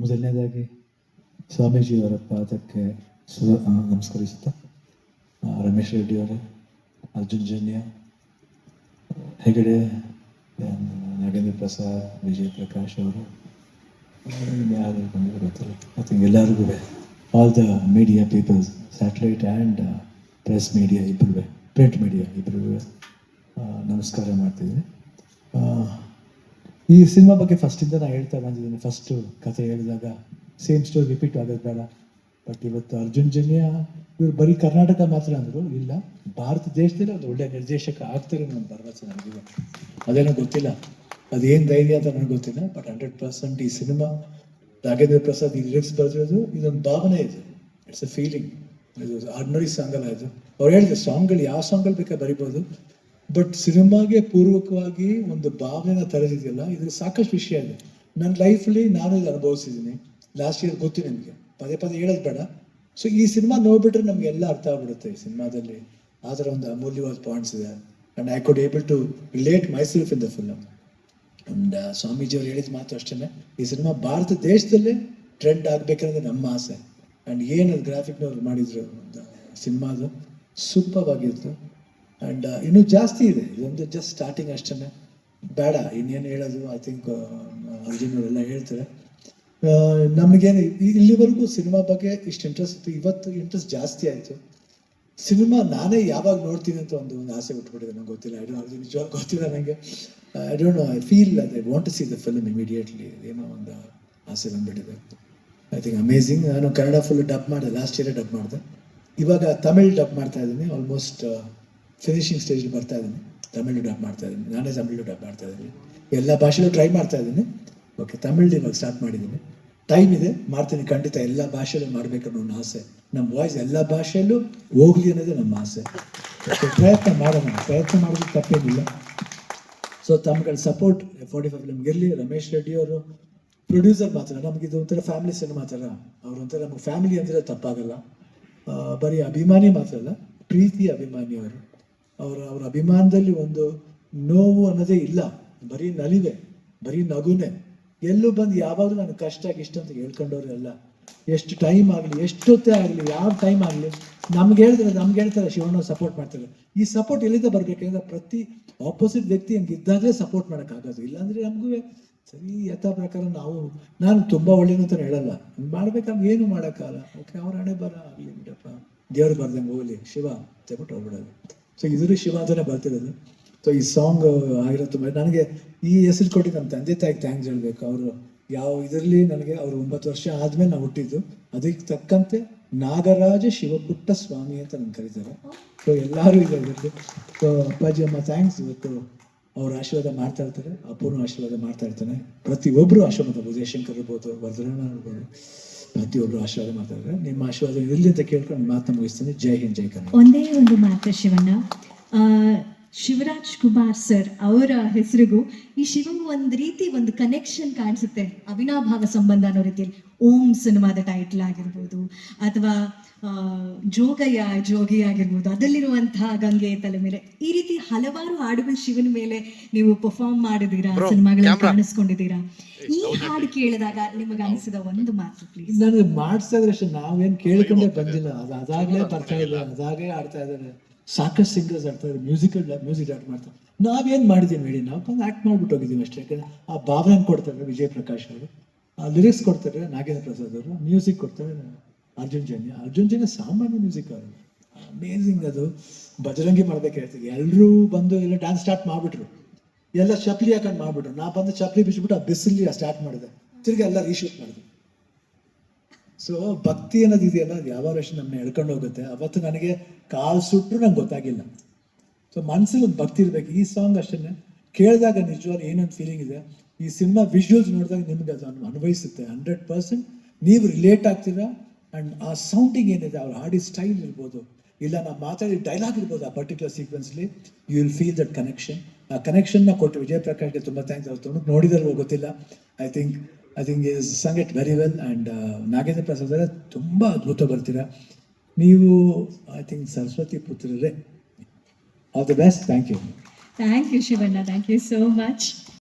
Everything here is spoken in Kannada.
ಮೊದಲನೇದಾಗಿ ಸ್ವಾಮೀಜಿಯವರ ಪಾದಕ್ಕೆ ಸುರ ನಮಸ್ಕರಿಸುತ್ತಾ. ರಮೇಶ್ ರೆಡ್ಡಿ ಅವರೇ, ಅರ್ಜುನ್ ಜನ್ಯ ಹೆಗಡೆ ನಾಗೇಂದ್ರ ಪ್ರಸಾದ್, ವಿಜಯ್ ಪ್ರಕಾಶ್ ಅವರು ಯಾರು ಬಂದಿರೋ ಗೊತ್ತಿಲ್ಲ. ಥಿಂಕ್ ಎಲ್ಲರಿಗೂ all the media peoples satellite and press media ಇಬ್ಬರು ಪ್ರಿಂಟ್ ಮೀಡಿಯಾ ಇಬ್ಬರು ನಮಸ್ಕಾರ ಮಾಡ್ತಿದ್ದೀನಿ. ಈ ಸಿನಿಮಾ ಬಗ್ಗೆ ಫಸ್ಟಿಂದ ನಾನು ಹೇಳ್ತಾ ಬಂದಿದ್ದೀನಿ. ಫಸ್ಟು ಕತೆ ಹೇಳಿದಾಗ ಸೇಮ್ ಸ್ಟೋರಿ ರಿಪೀಟ್ ಆಗೋದು ಬೇಡ. ಬಟ್ ಇವತ್ತು ಅರ್ಜುನ್ ಜನ್ಯ, ಇವರು ಬರೀ ಕರ್ನಾಟಕ ಮಾತ್ರ ಅಂದರು, ಇಲ್ಲ, ಭಾರತ ದೇಶದಲ್ಲಿ ಒಂದು ಒಳ್ಳೆ ನಿರ್ದೇಶಕ ಆಗ್ತಾರೆ ನನ್ನ ಭರವಸೆ ನನಗಿದೆ. ಅದೇನೋ ಗೊತ್ತಿಲ್ಲ. ಅದೇನು ಧೈರ್ಯ ಅಂತ ನನಗೆ ಗೊತ್ತಿಲ್ಲ. ಬಟ್ ಹಂಡ್ರೆಡ್ ಪರ್ಸೆಂಟ್ ಈ ಸಿನಿಮಾ, ನಾಗೇಂದ್ರ ಪ್ರಸಾದ್ ಈ ಲಿರಿಕ್ಸ್ ಬರೆದಿರೋದು, ಇದೊಂದು ಭಾವನೆ ಇದೆ. ಇಟ್ಸ್ ಅ ಫೀಲಿಂಗ್ ಇದು ಆರ್ಡಿನರಿ ಸಾಂಗಲ್ಲ ಇದು. ಅವ್ರು ಹೇಳಿದ್ರು ಸಾಂಗ್ಗಳು ಯಾವ ಸಾಂಗ್ಗಳು ಬೇಕಾದ್ರೆ ಬರಿಬೋದು? ಬಟ್ ಸಿನಿಮಾಗೆ ಪೂರ್ವಕವಾಗಿ ಒಂದು ಭಾವನೆನ ತರೆದಿದೆಯಲ್ಲ ಇದು ಸಾಕಷ್ಟು ವಿಷಯ ಇದೆ. ನನ್ನ ಲೈಫಲ್ಲಿ ನಾನು ಇದು ಅನುಭವಿಸಿದ್ದೀನಿ. ಲಾಸ್ಟ್ ಇಯರ್ ಗೊತ್ತು ನಿಮಗೆ. ಪದೇ ಪದೇ ಹೇಳೋದು ಬೇಡ. ಸೊ ಈ ಸಿನಿಮಾ ನೋಡ್ಬಿಟ್ರೆ ನಮಗೆಲ್ಲ ಅರ್ಥ ಆಗ್ಬಿಡುತ್ತೆ ಈ ಸಿನಿಮಾದಲ್ಲಿ. ಆ ಥರ ಒಂದು ಅಮೂಲ್ಯವಾದ ಪಾಯಿಂಟ್ಸ್ ಇದೆ. And I could able to relate myself in the film and Swamiji ಅವ್ರು ಹೇಳಿದ ಮಾತು ಅಷ್ಟೇ ಈ ಸಿನಿಮಾ ಭಾರತ ದೇಶದಲ್ಲೇ ಟ್ರೆಂಡ್ ಆಗ್ಬೇಕನ್ನೋದು ನಮ್ಮ ಆಸೆ. ಆ್ಯಂಡ್ ಏನು ಗ್ರಾಫಿಕ್ನವ್ರು ಮಾಡಿದ್ರು ಸಿನಿಮಾದು ಸೂಪರ್ ಆಗಿತ್ತು. ಆ್ಯಂಡ್ ಇನ್ನೂ ಜಾಸ್ತಿ ಇದೆ. ಇದೊಂದು ಜಸ್ಟ್ ಸ್ಟಾರ್ಟಿಂಗ್ ಅಷ್ಟೇ ಬೇಡ ಇನ್ನೇನು ಹೇಳೋದು ಐ ಥಿಂಕ್ ಅರ್ಜುನ್ ಅವರೆಲ್ಲ ಹೇಳ್ತಾರೆ. ಆ, ನಮಗೇನು ಇಲ್ಲಿವರೆಗೂ ಸಿನಿಮಾ ಬಗ್ಗೆ ಇಷ್ಟು ಇಂಟ್ರೆಸ್ಟ್ ಇತ್ತು. ಇವತ್ತು ಇಂಟ್ರೆಸ್ಟ್ ಜಾಸ್ತಿ ಆಯಿತು. ಸಿನಿಮಾ ನಾನೇ ಯಾವಾಗ ನೋಡ್ತೀನಿ ಅಂತ ಒಂದು ಒಂದು ಆಸೆ ಬಿಟ್ಬಿಟ್ಟಿದೆ ನಂಗೆ ಗೊತ್ತಿಲ್ಲ. ಐ ಡೋಂಟ್ ನಿಜವಾಗ ಗೊತ್ತಿಲ್ಲ ನನಗೆ I don't know I feel I want to see the film immediately ಏನೋ ಒಂದು ಆಸೆ ಬಂದ್ಬಿಟ್ಟಿದೆ. ಐ ಥಿಂಕ್ ಅಮೇಝಿಂಗ್ ನಾನು ಕನ್ನಡ ಫುಲ್ ಡಬ್ ಮಾಡಿದೆ. ಲಾಸ್ಟ್ ಇಯರೇ ಡಬ್ ಮಾಡಿದೆ. ಇವಾಗ ತಮಿಳ್ ಡಬ್ ಮಾಡ್ತಾ ಇದ್ದೀನಿ. ಆಲ್ಮೋಸ್ಟ್ ಫಿನಿಶಿಂಗ್ ಸ್ಟೇಜ್ ಬರ್ತಾ ಇದ್ದೀನಿ. ತಮಿಳು ಡಬ್ ಮಾಡ್ತಾ ಇದ್ದೀನಿ. ನಾನೇ ತಮಿಳು ಡಬ್ ಮಾಡ್ತಾ ಇದ್ದೀನಿ. ಎಲ್ಲ ಭಾಷೆಲೂ ಟ್ರೈ ಮಾಡ್ತಾ ಇದ್ದೀನಿ. ಓಕೆ ತಮಿಳು ಇವಾಗ ಸ್ಟಾರ್ಟ್ ಮಾಡಿದ್ದೀನಿ. ಟೈಮ್ ಇದೆ. ಮಾಡ್ತೀನಿ ಖಂಡಿತ ಎಲ್ಲ ಭಾಷೆಯಲ್ಲೂ ಮಾಡಬೇಕನ್ನೋ ಒಂದು ಆಸೆ. ನಮ್ಮ ವಾಯ್ಸ್ ಎಲ್ಲ ಭಾಷೆಯಲ್ಲೂ ಹೋಗ್ಲಿ ಅನ್ನೋದೇ ನಮ್ಮ ಆಸೆ. ಪ್ರಯತ್ನ ಮಾಡೋಣ. ಪ್ರಯತ್ನ ಮಾಡೋದಕ್ಕೆ ತಪ್ಪೇನಿಲ್ಲ. ಸೊ ತಮ್ಮಗಳ ಸಪೋರ್ಟ್ ಫೋರ್ಟಿ ಫೈವ್ ನಮ್ಗೆ ಇರಲಿ. ರಮೇಶ್ ರೆಡ್ಡಿ ಅವರು ಪ್ರೊಡ್ಯೂಸರ್ ಮಾತ್ರ. ನಮ್ಗೆ ಇದು ಒಂಥರ ಫ್ಯಾಮಿಲಿ ಸಿನಿಮಾ ಥರ ಅವ್ರು ಒಂಥರ ನಮಗೆ ಫ್ಯಾಮಿಲಿ ಅಂದರೆ ತಪ್ಪಾಗಲ್ಲ. ಬರೀ ಅಭಿಮಾನಿ ಮಾತ್ರ ಅಲ್ಲ, ಪ್ರೀತಿ ಅಭಿಮಾನಿ ಅವರು. ಅವರ ಅವರ ಅಭಿಮಾನದಲ್ಲಿ ಒಂದು ನೋವು ಅನ್ನೋದೇ ಇಲ್ಲ. ಬರೀ ನಲಿವೆ, ಬರೀ ನಗುನೆ. ಎಲ್ಲೂ ಬಂದು ಯಾವಾಗಲೂ ನಾನು ಕಷ್ಟ ಇಷ್ಟ ಅಂತ ಹೇಳ್ಕೊಂಡವ್ರು ಎಲ್ಲ ಎಷ್ಟು ಟೈಮ್ ಆಗಲಿ ಎಷ್ಟೊತ್ತೇ ಆಗಲಿ, ಯಾವ ಟೈಮ್ ಆಗಲಿ, ನಮ್ಗೆ ಹೇಳಿದ್ರೆ ನಮ್ಗೆ ಹೇಳ್ತಾರೆ, ಶಿವಣ್ಣ ಸಪೋರ್ಟ್ ಮಾಡ್ತಾರೆ. ಈ ಸಪೋರ್ಟ್ ಎಲ್ಲಿಂದ ಬರ್ಬೇಕಂದ್ರೆ ಪ್ರತಿ ಆಪೋಸಿಟ್ ವ್ಯಕ್ತಿ ಹಂಗೆ ಇದ್ದಾಗಲೇ ಸಪೋರ್ಟ್ ಮಾಡೋಕ್ಕಾಗೋದು ಇಲ್ಲಾಂದ್ರೆ ನಮಗೂ ಸರಿ, ಯಥಾ ಪ್ರಕಾರ ನಾವು, ನಾನು ತುಂಬಾ ಒಳ್ಳೇನು ಅಂತ ಹೇಳಲ್ಲ. ಮಾಡ್ಬೇಕಾದ್ರೆ ಏನು ಮಾಡೋಕ್ಕಾಗಲ್ಲ. ಓಕೆ ಅವ್ರ ಹಣೆ ಬರ ಆಗಲಿ ಬಿಡಪ್ಪ. ದೇವ್ರು ಬರ್ದಂಗೆ ಹೋಗ್ಲಿ. ಶಿವ ತೆಬಿಟ್ಟು ಹೋಗ್ಬಿಡೋದು. ಸೊ ಇದ್ರು ಶಿವ ಅಂತಾನೆ ಬರ್ತಿರೋದು. ಸೊ ಈ ಸಾಂಗ್ ಆಗಿರೋ ತುಂಬ ನನಗೆ ಈ ಹೆಸರು ಕೊಟ್ಟು ನಮ್ಮ ತಂದೆ ತಾಯಿಗೆ ಥ್ಯಾಂಕ್ಸ್ ಹೇಳ್ಬೇಕು. ಅವರು ಯಾವ ಇದರಲ್ಲಿ ನನಗೆ ಅವರು ಒಂಬತ್ತು ವರ್ಷ ಆದ್ಮೇಲೆ ನಾವು ಹುಟ್ಟಿದ್ದು. ಅದಕ್ಕೆ ತಕ್ಕಂತೆ ನಾಗರಾಜ ಶಿವಪುಟ್ಟ ಸ್ವಾಮಿ ಅಂತ ನನ್ಗೆ ಕರೀತಾರೆ. ಸೊ ಎಲ್ಲರೂ ಇದೆ ಇದರಲ್ಲಿ. ಸೊ ಅಪ್ಪಾಜಿ ಅಮ್ಮ ಥ್ಯಾಂಕ್ಸ್ ಇವತ್ತು ಅವ್ರ ಆಶೀರ್ವಾದ ಮಾಡ್ತಾ ಇರ್ತಾರೆ. ಅಪ್ಪನೂ ಆಶೀರ್ವಾದ ಮಾಡ್ತಾ ಇರ್ತಾನೆ. ಪ್ರತಿಯೊಬ್ಬರು ಆಶೀರ್ವಾದ ಮಾಡ್ತಾರೆ. ಉದಯಶಂಕರ್ ಇರ್ಬೋದು ವರ್ಧನ ಇರ್ಬೋದು. ಪ್ರತಿಯೊಬ್ಬರು ಆಶೀರ್ವಾದ ಮಾಡ್ತಾ ಇದ್ದಾರೆ ನಿಮ್ಮ ಆಶೀರ್ವಾದ ಇರಲಿ ಅಂತ ಕೇಳ್ಕೊಂಡು ಮಾತನ್ನ ಮುಗಿಸ್ತೀನಿ. ಜೈ ಹಿಂದ್, ಜೈ ಕನ್ನಡ ಒಂದೇ ಒಂದು ಮಾತು ಶಿವಣ್ಣ. ಶಿವರಾಜ್ ಕುಮಾರ್ ಸರ್ ಅವರ ಹೆಸರಿಗೂ ಈ ಶಿವಂಗ್ ಒಂದು ರೀತಿ ಒಂದು ಕನೆಕ್ಷನ್ ಕಾಣಿಸುತ್ತೆ. ಅವಿನಾಭಾವ ಸಂಬಂಧ ಅನ್ನೋ ರೀತಿಯಲ್ಲಿ ಓಂ ಸಿನಿಮಾದ ಟೈಟ್ಲ್ ಆಗಿರ್ಬೋದು, ಅಥವಾ ಜೋಗಯ್ಯ ಜೋಗಿ ಆಗಿರ್ಬೋದು ಅದರಲ್ಲಿರುವಂತಹ ಗಂಗೆ ತಲೆ ಮೇಲೆ ಈ ರೀತಿ ಹಲವಾರು ಹಾಡುಗಳು ಶಿವನ ಮೇಲೆ ನೀವು ಪರ್ಫಾರ್ಮ್ ಮಾಡಿದೀರಾ ಸಿನಿಮಾಗಳಲ್ಲಿ ಕಾಣಿಸ್ಕೊಂಡಿದ್ದೀರಾ? ಈ ಹಾಡು ಕೇಳಿದಾಗ ನಿಮಗೆ ಅನಿಸಿದ ಒಂದು ಮಾತು ಪ್ಲೀಸ್ ನನಗೆ ಮಾಡಿಸಿದ್ರೆ ಅಷ್ಟೇ ನಾವೇನು ಕೇಳ್ಕೊಂಡೆ ಬಂದಿಲ್ಲ. ಅದು ಅದಾಗಲೇ ಬರ್ತಾ ಇಲ್ಲ ಅದಾಗೇ ಆಡ್ತಾ ಇದ್ದಾರೆ. ಸಾಕಷ್ಟು ಸಿಂಗರ್ಸ್ ಆಡ್ತಾ ಇದ್ದಾರೆ ಮ್ಯೂಸಿಕಲ್ ಮ್ಯೂಸಿಕ್ ಆಡ್ ಮಾಡ್ತಾರೆ ನಾವೇನು ಮಾಡಿದ್ದೀವಿ ಹೇಳಿ ನಾವು ಬಂದು ಆ್ಯಕ್ಟ್ ಮಾಡ್ಬಿಟ್ಟು ಹೋಗಿದ್ದೀವಿ ಅಷ್ಟೇ. ಯಾಕಂದ್ರೆ ಆ ಭಾವನೆ ಕೊಡ್ತಾರೆ ವಿಜಯ್ ಪ್ರಕಾಶ್ ಅವರು. ಆ ಲಿರಿಕ್ಸ್ ಕೊಡ್ತಾರೆ ನಾಗೇಂದ್ರ ಪ್ರಸಾದ್ ಅವರು ಮ್ಯೂಸಿಕ್ ಕೊಡ್ತಾರೆ. ಅರ್ಜುನ್ ಜನ್ಯ ಅರ್ಜುನ್ ಜನ್ಯ ಸಾಮಾನ್ಯ ಮ್ಯೂಸಿಕ್ ಅವರು. ಅಮೇಝಿಂಗ್ ಅದು. ಬಜರಂಗಿ ಮಾಡ್ಬೇಕಾಗ್ತದೆ ಎಲ್ಲರೂ ಬಂದು ಎಲ್ಲ ಡ್ಯಾನ್ಸ್ ಸ್ಟಾರ್ಟ್ ಮಾಡಿಬಿಟ್ರು. ಎಲ್ಲ ಚಪ್ಲಿ ಹಾಕೊಂಡು ಮಾಡ್ಬಿಟ್ರು. ನಾ ಬಂದು ಚಪ್ಲಿ ಬಿಚ್ಬಿಟ್ಟು ಆ ಬಿಸಿಲಿ ಸ್ಟಾರ್ಟ್ ಮಾಡಿದೆ. ತಿರ್ಗಿ ಎಲ್ಲ ರೀಶೂಟ್ ಮಾಡಿದೆ. ಸೊ ಭಕ್ತಿ ಅನ್ನೋದು ಇದೆಯಲ್ಲ, ಅದು ಯಾವ ವರ್ಷ ನಮ್ಮನ್ನ ಎಳ್ಕೊಂಡು ಹೋಗುತ್ತೆ. ಅವತ್ತು ನನಗೆ ಕಾಲು ಸುಟ್ಟರು ನಂಗೆ ಗೊತ್ತಾಗಿಲ್ಲ. ಸೊ ಮನಸ್ಸಲ್ಲಿ ಒಂದು ಭಕ್ತಿ ಇರಬೇಕು. ಈ ಸಾಂಗ್ ಅಷ್ಟೇ ಕೇಳಿದಾಗ ನಿಜವಾಗ್ಲೂ ಏನೊಂದು ಫೀಲಿಂಗ್ ಇದೆ? ಈ ಸಿನಿಮಾ ವಿಜುವಲ್ಸ್ ನೋಡಿದಾಗ ನಿಮ್ಗೆ ಅದು ಅನು- ಅನ್ವಯಿಸುತ್ತೆ. ಹಂಡ್ರೆಡ್ ಪರ್ಸೆಂಟ್ ನೀವು ರಿಲೇಟ್ ಆಗ್ತೀರಾ? ಆ್ಯಂಡ್ ಆ ಸೌಂಡಿಂಗ್ ಏನಿದೆ, ಅವ್ರ ಹಾಡಿದ ಸ್ಟೈಲ್ ಇರ್ಬೋದು, ಇಲ್ಲ ನಾವು ಮಾತಾಡಿದ ಡೈಲಾಗ್ ಇರ್ಬೋದು ಆ particular ಸೀಕ್ವೆನ್ಸ್ಲಿ you will feel that connection ಆ ಕನೆಕ್ಷನ್ನ ಕೊಟ್ಟು ವಿಜಯ್ ಪ್ರಕಾಶ್ಗೆ ತುಂಬ ಥ್ಯಾಂಕ್ಸ್ ಅವ್ರು ತುಂಬ ನೋಡಿದಾರೋ ಗೊತ್ತಿಲ್ಲ. I think I think is sung it very well and Nagendra Prasad ಅವರೇ ತುಂಬ ಅದ್ಭುತ ಬರ್ತೀರಾ. ನೀವು I think Saraswati ಪುತ್ರರೇ all the best thank you thank you Shivanna thank you so much